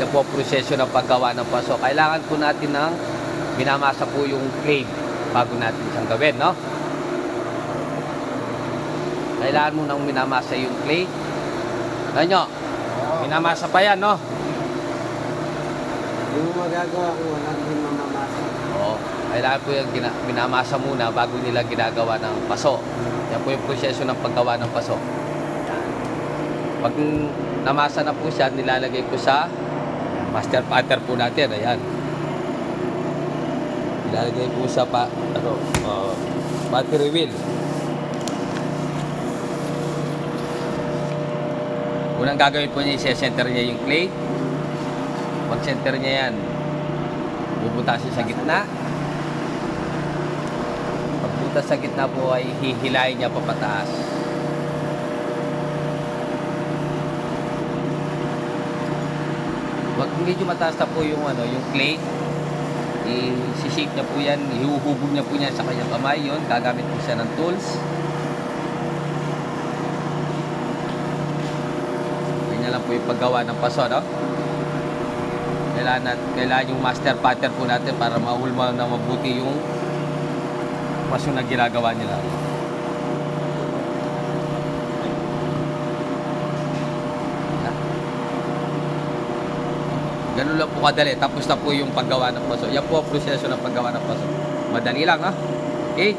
Yan po proseso ng paggawa ng paso. Kailangan po natin ng minamasa po yung clay bago natin siyang gawin, no? Kailangan mo nang minamasa yung clay. Ano nyo? Minamasa pa yan, no? Hindi mo magagawa kung wala din mamamasa. Oo. Kailangan po yung minamasa muna bago nila ginagawa ng paso. Yan po yung proseso ng paggawa ng paso. Pag namasa na po siya, nilalagay ko sa master pattern po natin. Ayan. Nilalagay po sa pa, ano, uh, battery wheel. Unang gagawin po niya, i-center niya yung clay. Pag center niya yan, bubutasin sa gitna. Pagbutas sa gitna po ay hihilayin niya papataas. Wag medyo mataas na po yung ano, yung clay. I-shape niya po yan, ihuhubog niya po niya sa kanyang kamay yon, gagamit po siya ng tools. Ganyan lang po yung paggawa ng paso, no? Kailangan, nat- kailangan yung master pattern po natin para mahulma na mabuti yung paso na ginagawa nila. Ganun lang po kadali. Tapos na po yung paggawa ng paso. Yan po ang proseso ng paggawa ng paso. Madali lang, ha? Okay?